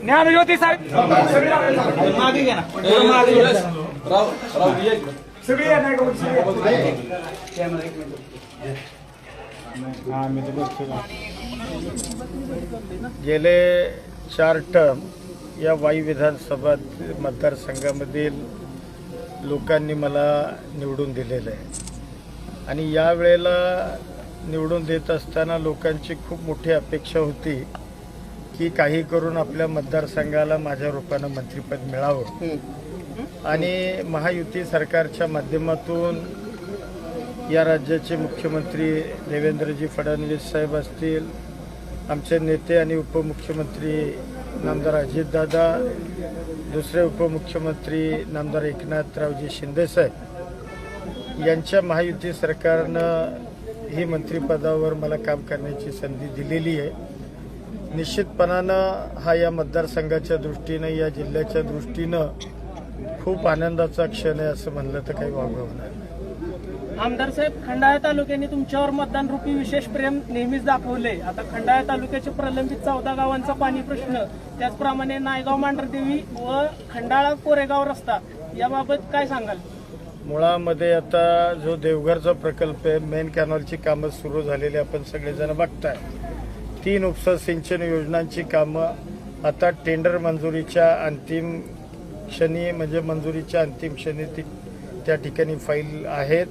ज्ञानज्योती साहेब मागे घ्या ना गेले चार टर्म या वाई विधानसभा मतदारसंघामधील लोकांनी मला निवडून दिलेलं आहे. आणि यावेळेला निवडून देत असताना लोकांची खूप मोठी अपेक्षा होती की काही करून आपल्या मतदारसंघाला माझ्या रूपानं मंत्रिपद मिळावं. आणि महायुती सरकारच्या माध्यमातून या राज्याचे मुख्यमंत्री देवेंद्रजी फडणवीस साहेब असतील आमचे नेते आणि उपमुख्यमंत्री नामदार अजितदादा दुसरे उपमुख्यमंत्री नामदार एकनाथरावजी शिंदेसाहेब यांच्या महायुती सरकारनं ही मंत्रिपदावर मला काम करण्याची संधी दिलेली आहे. निश्चितपणानं हा या मतदारसंघाच्या दृष्टीनं या जिल्ह्याच्या दृष्टीनं खूप आनंदाचा क्षण आहे असं म्हणलं तर काही वावगं होणार आमदार साहेब खंडाळा तालुक्याने तुमच्यावर मतदान रूपी विशेष प्रेम नेहमीच दाखवले आता खंडाळा तालुक्याचे प्रलंबित चौदा गावांचा पाणी प्रश्न त्याचप्रमाणे नायगाव मांढरदेवी व खंडाळा कोरेगाव रस्ता याबाबत काय सांगाल? मुळामध्ये आता जो देवघरचा प्रकल्प आहे मेन कॅनॉलची कामं सुरू झालेली आपण सगळेजण बघताय. तीन उपसा सिंचन योजनांची कामं आता टेंडर मंजुरीच्या अंतिम क्षणी म्हणजे मंजुरीच्या अंतिम क्षणी ती त्या ठिकाणी फाईल आहेत.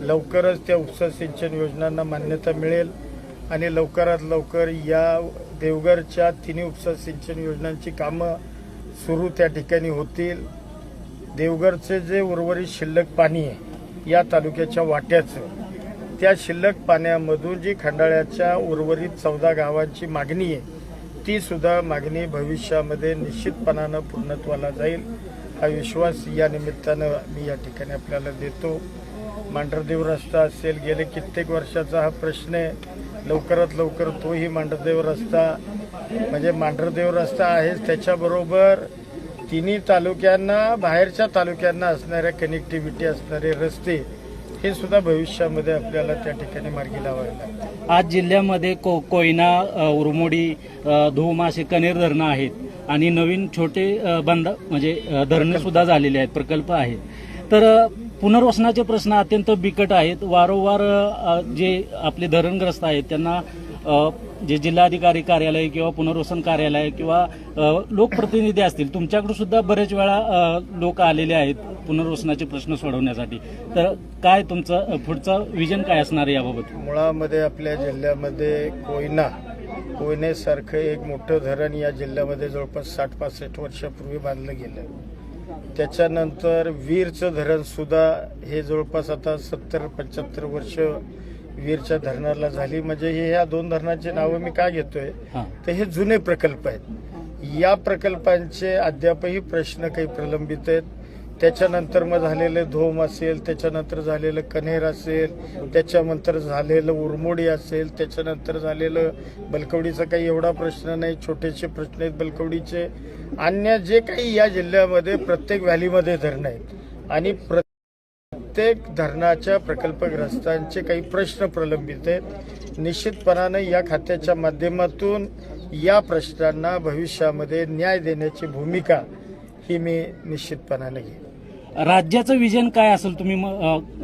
लवकरच त्या उपसा सिंचन योजनांना मान्यता मिळेल आणि लवकरात लवकर या देवघरच्या तिन्ही उपसा सिंचन योजनांची कामं सुरू त्या ठिकाणी होतील. देवघरचे जे उर्वरित शिल्लक पाणी आहे या तालुक्याच्या वाट्याचं त्या शिल्लक पाण्यामधून जी खंडाळ्याच्या उर्वरित चौदा गावांची मागणी आहे ती सुद्धा मागणी भविष्यामध्ये निश्चितपणानं पूर्णत्वाला जाईल. हा विश्वास या निमित्तानं मी या ठिकाणी आपल्याला देतो. मांढरदेव रस्ता असेल गेले कित्येक वर्षाचा हा प्रश्न आहे. लवकरात लवकर तोही मांढरदेव रस्ता म्हणजे मांढरदेव रस्ता आहेच. त्याच्याबरोबर तिन्ही तालुक्यांना बाहेरच्या तालुक्यांना असणाऱ्या कनेक्टिव्हिटी असणारे रस्ते हे सुद्धा भविष्यामध्ये आपल्याला त्या ठिकाणी मार्गी लावावे लागतील. आज जिल्ह्यामध्ये को कोयना उरमोडी धूम असे कनेर धरणं आहेत. आणि नवीन छोटे बंद म्हणजे धरणं सुद्धा झालेले आहेत प्रकल्प आहेत. तर पुनर्वसनाचे प्रश्न अत्यंत बिकट आहेत. वारंवार जे आपले धरणग्रस्त आहेत त्यांना जे जिल्हाधिकारी कार्यालय किंवा पुनर्वसन कार्यालय किंवा लोकप्रतिनिधी असतील तुमच्याकडे सुद्धा बरेच वेळा लोक आलेले आहेत पुनर्वसनाचे प्रश्न सोडवण्यासाठी. तर काय तुमचं पुढचं विजन काय असणार आहे याबाबत? मुळामध्ये आपल्या जिल्ह्यामध्ये कोयना कोयनेसारखं एक मोठं धरण या जिल्ह्यामध्ये जवळपास साठ पासष्ट वर्षापूर्वी बांधलं गेलं. त्याच्यानंतर वीरचं धरण सुद्धा हे जवळपास आता सत्तर पंच्याहत्तर वर्ष वीरच्या धरणाला झाली. म्हणजे हे ह्या दोन धरणाची नावं मी का घेतोय? हां. तर हे जुने प्रकल्प आहेत. या प्रकल्पांचे अद्यापही प्रश्न काही प्रलंबित आहेत. त्याच्यानंतर मग झालेलं धोम असेल त्याच्यानंतर झालेलं कन्हेर असेल त्याच्यानंतर झालेलं उरमोडी असेल त्याच्यानंतर झालेलं बलकवडीचा काही एवढा प्रश्न नाही छोटेसे प्रश्न आहेत बलकवडीचे. अन्य जे काही या जिल्ह्यामध्ये प्रत्येक व्हॅलीमध्ये धरणं आहेत. आणि प्रत्येक धरणाच्या प्रकल्पग्रस्तांचे काही प्रश्न प्रलंबित आहेत. निश्चितपणानं या खात्याच्या माध्यमातून या प्रश्नांना भविष्यामध्ये न्याय देण्याची भूमिका ही मी निश्चितपणाने घेईन. राज्याचं विजन काय असेल तुम्ही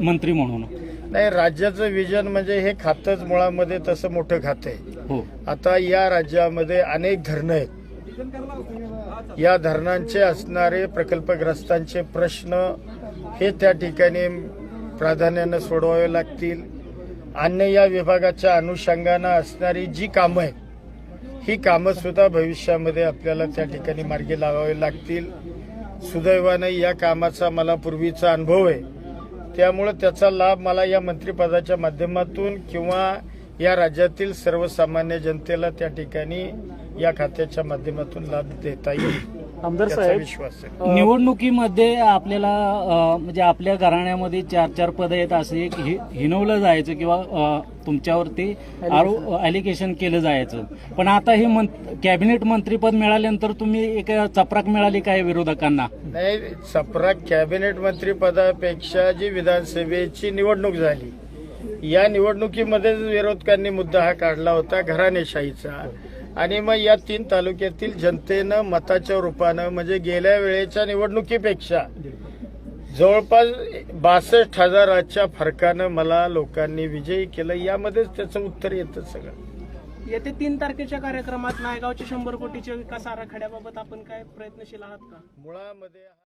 मंत्री म्हणून? नाही राज्याचं विजन म्हणजे हे खातंच मुळामध्ये तसं मोठं खातं आहे. हो. आता या राज्यामध्ये अनेक धरणं आहेत. या धरणांचे असणारे प्रकल्पग्रस्तांचे प्रश्न हे त्या ठिकाणी प्राधान्यानं सोडवावे लागतील. अन्य या विभागाच्या अनुषंगानं असणारी जी कामं आहेत ही कामं सुद्धा भविष्यामध्ये आपल्याला त्या ठिकाणी मार्गी लावावी लागतील. सुदैवाने या कामाचा मला पूर्वीचा अनुभव आहे. त्यामुळं त्याचा लाभ मला या मंत्रिपदाच्या माध्यमातून किंवा या राज्यातील सर्वसामान्य जनतेला त्या ठिकाणी या खात्याच्या माध्यमातून लाभ देता येईल. आमदार साहेब विश्वास आहे. निवडणुकीमध्ये आपल्याला अ, म्हणजे आपल्या घराण्यामध्ये चार चार पदं आहेत असं एक हि- हिनवलं जायचं किंवा अ, तुमच्यावरती आरो अलिगेशन केलं जायचं. पण आता हे मं- कॅबिनेट मंत्रीपद मिळाल्यानंतर तुम्ही एक चपराक मिळाली काय विरोधकांना? नाही सपरा कॅबिनेट मंत्रीपदापेक्षा जी विधानसभेची निवडणूक झाली या निवडणुकीमध्ये विरोधकांनी मुद्दा हा काढला होता घराणेशाहीचा. आणि मग या तीन तालुक्यातील जनतेनं मताच्या रूपानं म्हणजे गेल्या वेळेच्या निवडणुकीपेक्षा जवळपास बासष्ट हजाराच्या फरकानं मला लोकांनी विजयी केलं यामध्येच त्याचं उत्तर येतं सगळं. येत्या तीन तारखेच्या कार्यक्रमात नायगावच्या शंभर कोटीच्या विकास आराखड्याबाबत आपण काय प्रयत्नशील आहात का? मुळामध्ये